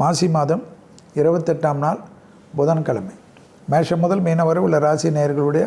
மாசி மாதம் இருபத்தெட்டாம் நாள் புதன்கிழமை. மேஷம் முதல் மீனம் வரை உள்ள ராசி நேயர்களுடைய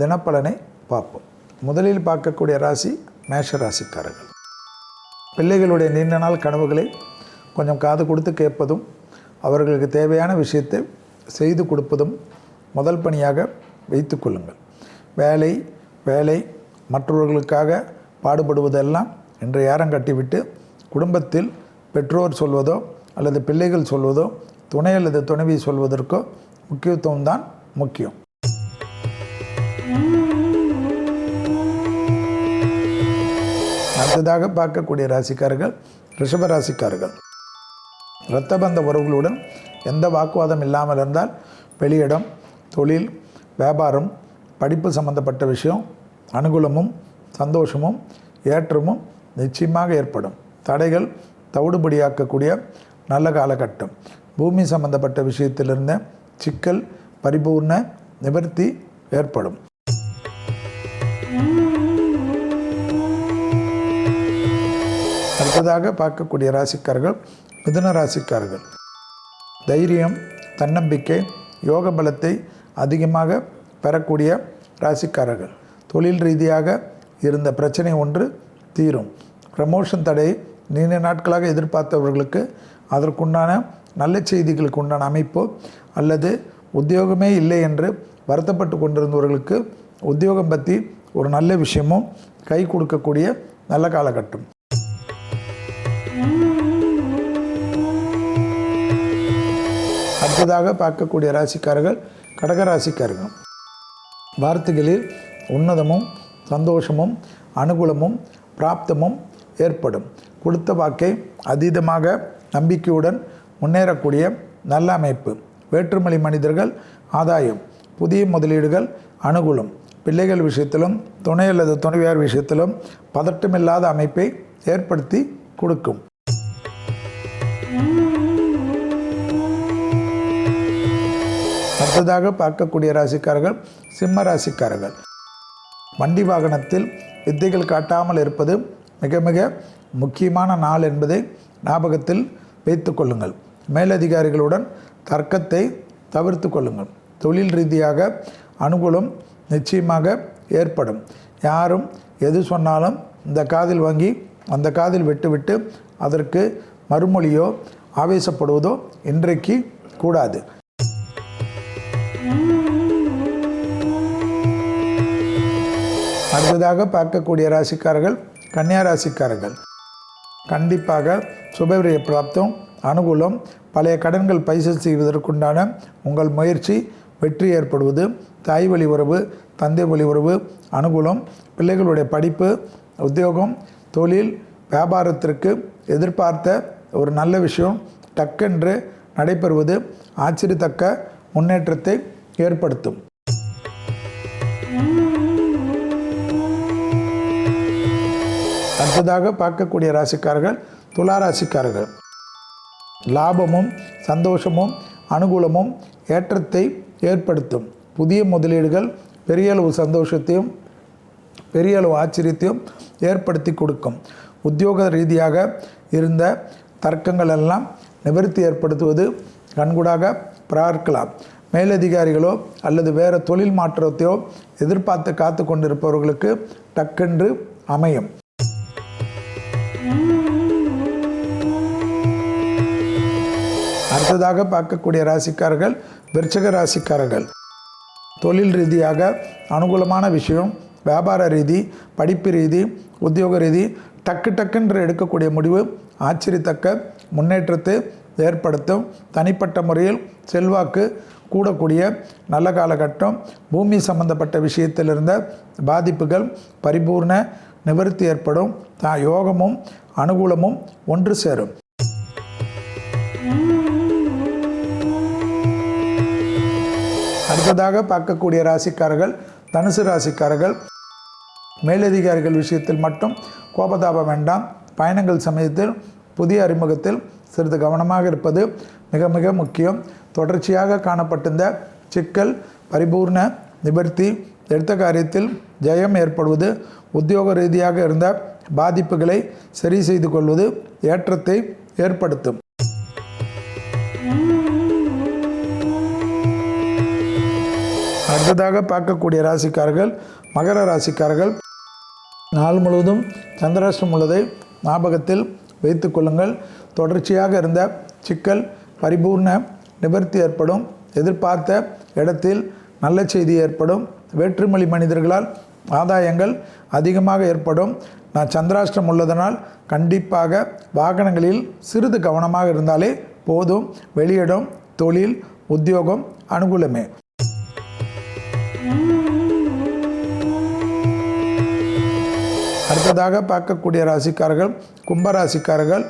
தினப்பலனை பார்ப்போம். முதலில் பார்க்கக்கூடிய ராசி மேஷ ராசிக்காரர்கள். பிள்ளைகளுடைய நீண்ட நாள் கனவுகளை கொஞ்சம் காது கொடுத்து கேட்பதும் அவர்களுக்கு தேவையான விஷயத்தை செய்து கொடுப்பதும் முதல் பணியாக வைத்து கொள்ளுங்கள். வேலை வேலை மற்றவர்களுக்காக பாடுபடுவதெல்லாம் இன்று யாரம் கட்டிவிட்டு குடும்பத்தில் பெற்றோர் சொல்வதோ அல்லது பிள்ளைகள் சொல்வதோ துணை அல்லது துணைவி சொல்வதற்கோ முக்கியத்துவம் தான் முக்கியம். அடுத்ததாக பார்க்கக்கூடிய ராசிக்காரர்கள் ரிஷப ராசிக்காரர்கள். இரத்தபந்த உறவுகளுடன் எந்த வாக்குவாதம் இல்லாமல் இருந்தால் வெளியிடம் தொழில் வியாபாரம் படிப்பு சம்பந்தப்பட்ட விஷயம் அனுகூலமும் சந்தோஷமும் ஏற்றமும் நிச்சயமாக ஏற்படும். தடைகள் தவிடுபடியாக்கக்கூடிய நல்ல காலகட்டம். பூமி சம்பந்தப்பட்ட விஷயத்திலிருந்த சிக்கல் பரிபூர்ண நிவர்த்தி ஏற்படும். அடுத்ததாக பார்க்கக்கூடிய ராசிக்காரர்கள் மிதுன ராசிக்காரர்கள். தைரியம் தன்னம்பிக்கை யோக பலத்தை அதிகமாக பெறக்கூடிய ராசிக்காரர்கள். தொழில் ரீதியாக இருந்த பிரச்சனை ஒன்று தீரும். ப்ரமோஷன் தடை நீண்ட நாட்களாக எதிர்பார்த்தவர்களுக்கு அதற்குண்டான நல்ல செய்திகளுக்கு உண்டான அமைப்போ அல்லது உத்தியோகமே இல்லை என்று வருத்தப்பட்டு கொண்டிருந்தவர்களுக்கு உத்தியோகம் பற்றி ஒரு நல்ல விஷயமும் கை கொடுக்கக்கூடிய நல்ல காலகட்டம். அடுத்ததாக பார்க்கக்கூடிய ராசிக்காரர்கள் கடக ராசிக்காரர்கள். வார்த்தைகளில் உன்னதமும் சந்தோஷமும் அனுகூலமும் பிராப்தமும் ஏற்படும். கொடுத்த வாக்கை அதீதமாக நம்பிக்கையுடன் முன்னேறக்கூடிய நல்ல அமைப்பு. வேற்றுமொழி மனிதர்கள் ஆதாயம் புதிய முதலீடுகள் அனுகூலம். பிள்ளைகள் விஷயத்திலும் துணை அல்லது துணைவியார் விஷயத்திலும் பதட்டமில்லாத அமைப்பை ஏற்படுத்தி கொடுக்கும். அடுத்ததாக பார்க்கக்கூடிய ராசிக்காரர்கள் சிம்ம ராசிக்காரர்கள். வண்டி வாகனத்தில் வித்தைகள் காட்டாமல் இருப்பது மிக மிக முக்கியமான நாள் என்பதை ஞாபகத்தில் வைத்து கொள்ளுங்கள். மேலதிகாரிகளுடன் தர்க்கத்தை தவிர்த்து கொள்ளுங்கள். தொழில் ரீதியாக அனுகூலம் நிச்சயமாக ஏற்படும். யாரும் எது சொன்னாலும் இந்த காதில் வாங்கி அந்த காதில் விட்டுவிட்டு அதற்கு மறுமொழியோ ஆவேசப்படுவதோ இன்றைக்கு கூடாது. அடுத்ததாக பார்க்கக்கூடிய ராசிக்காரர்கள் கன்னியா ராசிக்காரர்கள். கண்டிப்பாக சுபவிரிய பிராப்தம் அனுகூலம் பழைய கடன்கள் பைசல் செய்வதற்குண்டான உங்கள் முயற்சி வெற்றி ஏற்படுவது தாய் வழி உறவு தந்தை வழி உறவு அனுகூலம் பிள்ளைகளுடைய படிப்பு உத்தியோகம் தொழில் வியாபாரத்திற்கு எதிர்பார்த்த ஒரு நல்ல விஷயம் டக்கென்று நடைபெறுவது ஆச்சரியத்தக்க முன்னேற்றத்தை ஏற்படுத்தும். அடுத்ததாக பார்க்கக்கூடிய ராசிக்காரர்கள் துலா ராசிக்காரர்கள் லாபமும் சந்தோஷமும் அனுகூலமும் ஏற்றத்தை ஏற்படுத்தும். புதிய முதலீடுகள் பெரிய அளவு சந்தோஷத்தையும் பெரிய அளவு ஆச்சரியத்தையும் ஏற்படுத்தி கொடுக்கும். உத்தியோக ரீதியாக இருந்த தர்க்கங்கள் எல்லாம் நிவர்த்தி ஏற்படுத்துவது கண்கூடாக பார்க்கலாம். மேலதிகாரிகளோ அல்லது வேறு தொழில் மாற்றத்தையோ எதிர்பார்த்து காத்து கொண்டிருப்பவர்களுக்கு டக்கென்று அமையும். அடுத்ததாக பார்க்கக்கூடிய ராசிக்காரர்கள் விருச்சக ராசிக்காரர்கள். தொழில் ரீதியாக அனுகூலமான விஷயம் வியாபார ரீதி படிப்பு ரீதி உத்தியோக ரீதி டக்கு டக்குன்ற எடுக்கக்கூடிய முடிவு ஆச்சரியத்தக்க முன்னேற்றத்தை ஏற்படுத்தும். தனிப்பட்ட முறையில் செல்வாக்கு கூடக்கூடிய நல்ல காலகட்டம் பூமி சம்பந்தப்பட்ட விஷயத்தில் இருந்த பாதிப்புகள் பரிபூர்ண நிவர்த்தி ஏற்படும். யோகமும் அனுகூலமும் ஒன்று சேரும். அடுத்ததாக பார்க்கக்கூடிய ராசிக்காரர்கள் தனுசு ராசிக்காரர்கள். மேலதிகாரிகள் விஷயத்தில் மட்டும் கோபதாபம் வேண்டாம். பயணங்கள் சமயத்தில் புதிய அறிமுகத்தில் சிறிது கவனமாக இருப்பது மிக மிக முக்கியம். தொடர்ச்சியாக காணப்பட்டிருந்த சிக்கல் பரிபூர்ண நிவர்த்தி எடுத்த காரியத்தில் ஜெயம் ஏற்படுவது உத்தியோக ரீதியாக இருந்த பாதிப்புகளை சரி செய்து கொள்வது ஏற்றத்தை ஏற்படுத்தும். அடுத்ததாக பார்க்கக்கூடிய ராசிக்காரர்கள் மகர ராசிக்காரர்கள். நாள் முழுவதும் சந்திராஷ்டம் உள்ளதை ஞாபகத்தில் வைத்து கொள்ளுங்கள். தொடர்ச்சியாக இருந்த சிக்கல் பரிபூர்ண நிவர்த்தி ஏற்படும். எதிர்பார்த்த இடத்தில் நல்ல செய்தி ஏற்படும். வேற்றுமொழி மனிதர்களால் ஆதாயங்கள் அதிகமாக ஏற்படும். நான் சந்திராஷ்டம் உள்ளதனால் கண்டிப்பாக வாகனங்களில் சிறிது கவனமாக இருந்தாலே போதும். வெளியிடம் தொழில் உத்தியோகம் அனுகூலமே. அடுத்ததாக பார்க்கக்கூடிய ராசிக்காரர்கள் கும்பராசிக்காரர்கள்.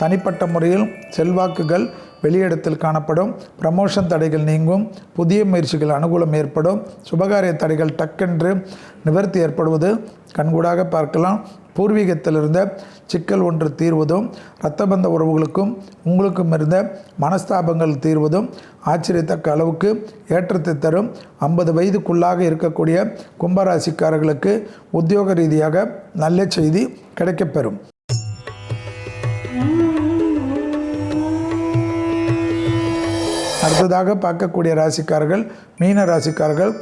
தனிப்பட்ட முறையில் செல்வாக்குகள் வெளியிடத்தில் காணப்படும். ப்ரமோஷன் தடைகள் நீங்கும். புதிய முயற்சிகள் அனுகூலம் ஏற்படும். சுபகாரிய தடைகள் டக்கென்று நிவர்த்தி ஏற்படுவது. கண்கூடாக பார்க்கலாம். பூர்வீகத்தில் இருந்த சிக்கல் ஒன்று தீர்வதும் இரத்தபந்த உறவுகளுக்கும் உங்களுக்கும் இருந்த மனஸ்தாபங்கள் தீர்வதும் ஆச்சரியத்தக்க அளவுக்கு ஏற்றத்தை தரும். ஐம்பது வயதுக்குள்ளாக இருக்கக்கூடிய கும்பராசிக்காரர்களுக்கு உத்தியோக ரீதியாக நல்ல செய்தி கிடைக்கப்பெறும். அடுத்ததாக பார்க்கக்கூடிய ராசிக்காரர்கள் மீன ராசிக்காரர்கள்.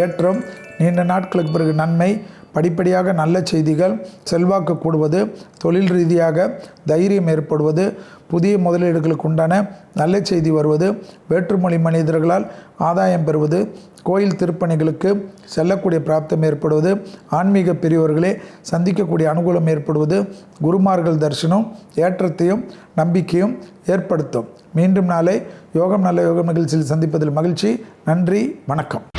ஏற்றம் நீண்ட நாட்களுக்கு பிறகு நன்மை படிப்படியாக நல்ல செய்திகள் செல்வாக்கு கூடுவது தொழில் ரீதியாக தைரியம் ஏற்படுவது புதிய முதலீடுகளுக்கு உண்டான நல்ல செய்தி வருவது வேற்றுமொழி மனிதர்களால் ஆதாயம் பெறுவது கோயில் திருப்பணிகளுக்கு செல்லக்கூடிய பிராப்தம் ஏற்படுவது ஆன்மீக பெரியவர்களே சந்திக்கக்கூடிய அனுகூலம் ஏற்படுவது குருமார்கள் தரிசனம் ஏற்றத்தையும் நம்பிக்கையும் ஏற்படுத்தும். மீண்டும் நாளை யோகம் நல்ல யோகம் நிகழ்ச்சியில் சந்திப்பதில் மகிழ்ச்சி. நன்றி வணக்கம்.